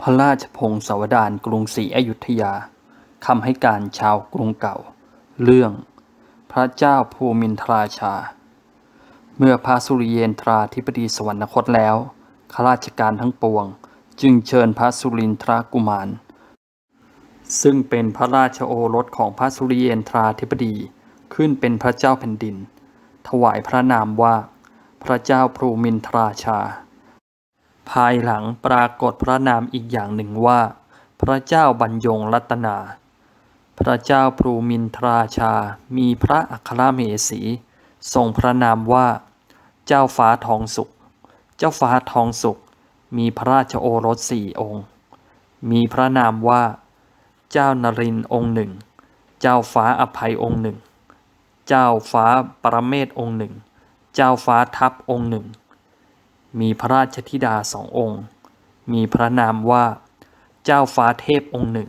พระราชพงศาวดารกรุงศรีอยุธยาคำให้การชาวกรุงเก่า เรื่อง พระเจ้าภูมินทราชา เมื่อพระสุริเยนทราธิบดีสวรรคตแล้วข้าราชการทั้งปวง จึงเชิญพระสุรินทรากุมาร ซึ่งเป็นพระราชโอรสของพระสุริเยนทราธิบดีขึ้นเป็นพระเจ้าแผ่นดิน ถวายพระนามว่า พระเจ้าภูมินทราชา ภายหลังปรากฏพระนามอีกอย่างหนึ่งว่า พระเจ้าบรรยงรัตนา พระเจ้าพรูมินทราชา มีพระอัครเมสี ทรงพระนามว่า เจ้าฟ้าทองสุข เจ้าฟ้าทองสุข มีพระราชโอรสสี่องค์ มีพระนามว่า เจ้านรินองค์หนึ่ง เจ้าฟ้าอภัยองค์หนึ่ง เจ้าฟ้าปรเมศองค์หนึ่ง เจ้าฟ้าทัพองค์หนึ่ง มีพระราชธิดาสององค์ มีพระนามว่า เจ้าฟ้าเทพองค์หนึ่ง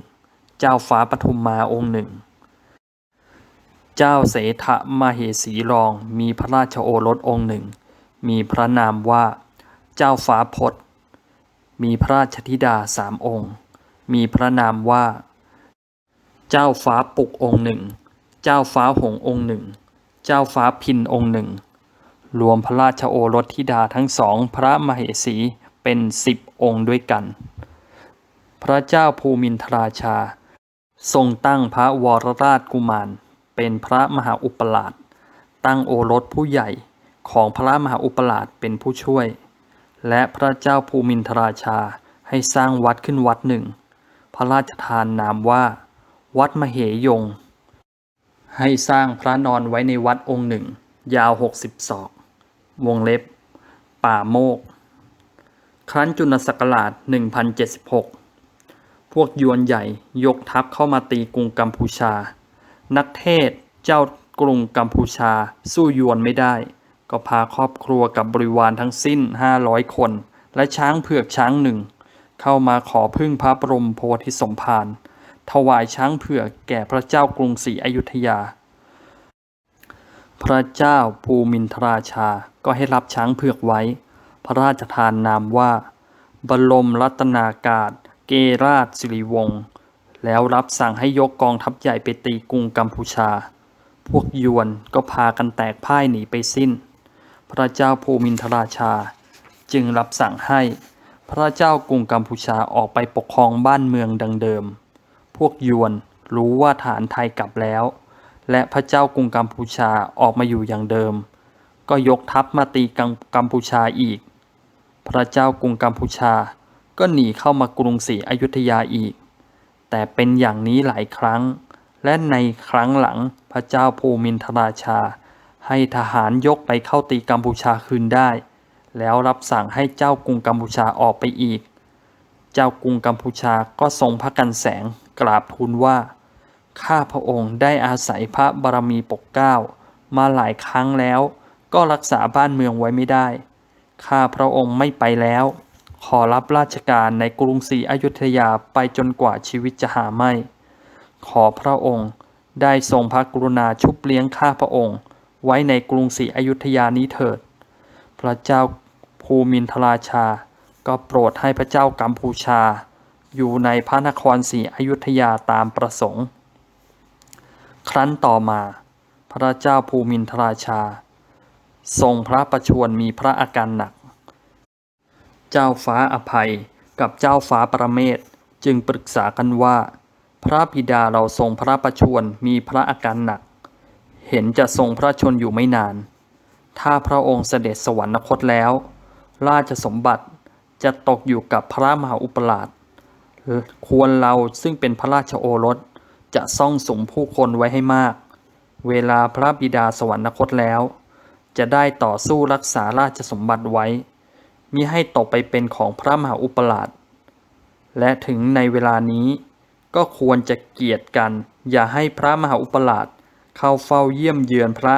เจ้าฟ้าปทุมมาองค์หนึ่ง เจ้าเสถะมเหสีรอง มีพระราชโอรสองค์หนึ่ง มีพระนามว่า เจ้าฟ้าพศมีพระราชธิดาสามองค์ มีพระนามว่า เจ้าฟ้าปุกองค์หนึ่ง เจ้าฟ้าหงองค์หนึ่ง เจ้าฟ้าพินองค์หนึ่ง รวมพระราชโอรสธิดาทั้งสองพระมเหสีเป็นสิบองค์ด้วยกัน พระเจ้าภูมินทราชา ทรงตั้งพระวรราชกุมาร เป็นพระมหาอุปราช ตั้งโอรสผู้ใหญ่ของพระมหาอุปราชเป็นผู้ช่วย และพระเจ้าภูมินทราชาให้สร้างวัดขึ้นวัดหนึ่ง พระราชทานนามว่า วัดมเหยง ให้สร้างพระนอนไว้ในวัดองค์หนึ่ง ยาวหกสิบศอก วงเล็บ ป่าโมก ครั้นจุลศักราช 1076 พวกยวนใหญ่ยกทัพเข้ามาตีกรุงกัมพูชา นักเทศเจ้ากรุงกัมพูชาสู้ยวนไม่ได้ ก็พาครอบครัวกับบริวารทั้งสิ้น 500 คน และช้างเผือกช้างหนึ่ง เข้ามาขอพึ่งพระบรมโพธิสมภารถวายช้างเผือกแก่พระเจ้ากรุงศรีอยุธยา พระเจ้าภูมินทราชาก็ให้รับช้างเผือกไว้ พระราชทานนามว่า บรมรัตนากาศ เกราชสิริวงศ์แล้วรับสั่งให้ยกกองทัพใหญ่ไปตีกรุงกัมพูชา พวกยวนก็พากันแตกพ่ายหนีไปสิ้น พระเจ้าภูมินทราชา จึงรับสั่งให้ พระเจ้ากรุงกัมพูชาออกไปปกครองบ้านเมืองดังเดิม พวกยวนรู้ว่าฐานไทยกลับแล้ว และพระเจ้ากรุงกัมพูชาออกมาอยู่อย่างเดิม ก็ยกทัพมาตีกัมกัมพูชาอีก พระเจ้ากรุงกัมพูชาก็หนีเข้ามากรุงศรีอยุธยาอีก แต่เป็นอย่างนี้หลายครั้ง และในครั้งหลังพระเจ้าภูมินทราชา ให้ทหารยกไปเข้าตีกัมพูชาคืนได้ แล้วรับสั่งให้เจ้ากรุงกัมพูชาออกไปอีก เจ้ากรุงกัมพูชาก็ทรงพระกันแสงกราบทูลว่า ข้าพระองค์ได้อาศัยพระบารมีปกเกล้ามาหลายครั้งแล้ว ก็รักษาบ้านเมืองไว้ไม่ได้ ข้าพระองค์ไม่ไปแล้ว ขอรับราชการในกรุงศรีอยุธยาไปจนกว่าชีวิตจะหาไม่ ขอพระองค์ได้ทรงพระกรุณาชุบเลี้ยงข้าพระองค์ ไว้ในกรุงศรีอยุธยานี้เถิด พระเจ้าภูมินทราชา ก็โปรดให้พระเจ้ากัมพูชา อยู่ในพระนครศรีอยุธยาตามประสงค์ ครั้นต่อมา พระเจ้าภูมินทราชา ทรงพระประชวรมีพระอาการหนัก เจ้าฟ้าอภัยกับเจ้าฟ้าประเมศจึงปรึกษากันว่า พระบิดาเราทรงพระประชวรมีพระอาการหนัก เห็นจะทรงพระชนอยู่ไม่นาน ถ้าพระองค์เสด็จสวรรคตแล้ว ราชสมบัติจะตกอยู่กับพระมหาอุปราชควรเราซึ่งเป็นพระราชโอรส จะซ่องสมผู้คนไว้ให้มาก เวลาพระบิดาสวรรคตแล้ว จะได้ต่อสู้รักษาราชสมบัติไว้ มิให้ตกไปเป็นของพระมหาอุปราช และถึงในเวลานี้ ก็ควรจะเกียรติกัน อย่าให้พระมหาอุปราชเข้าเฝ้าเยี่ยมเยือนพระ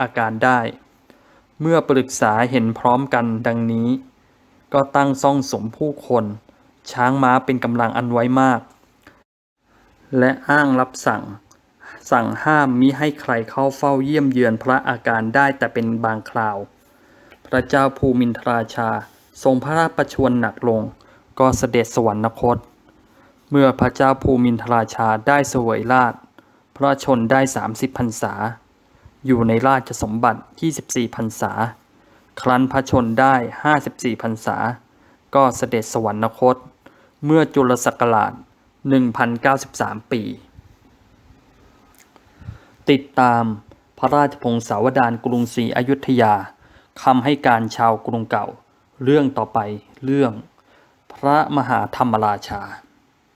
อาการได้ เมื่อปรึกษาเห็นพร้อมกันดังนี้ ก็ตั้งซ่องสมผู้คน ช้างม้าเป็นกำลังอันไว้มาก และอ้างรับสั่ง สั่งห้ามมิให้ใครเข้าเฝ้าเยี่ยมเยือนพระอาการได้แต่เป็นบางคราว พระเจ้าภูมินทราชา ทรงพระราชประชวรหนักลง ก็เสด็จสวรรคต เมื่อพระเจ้าภูมินทราชาได้เสวยราช พระชนได้ 30พรรษา อยู่ในราชสมบัติ 24พรรษา ครั้นพระชนได้ 54พรรษา ก็เสด็จสวรรคต เมื่อจุลศักราช 1093 ปี ติดตามพระราชพงศาวดารกรุงศรีอยุธยาคำให้การชาวกรุงเก่า เรื่องต่อไปเรื่อง พระมหาธรรมราชา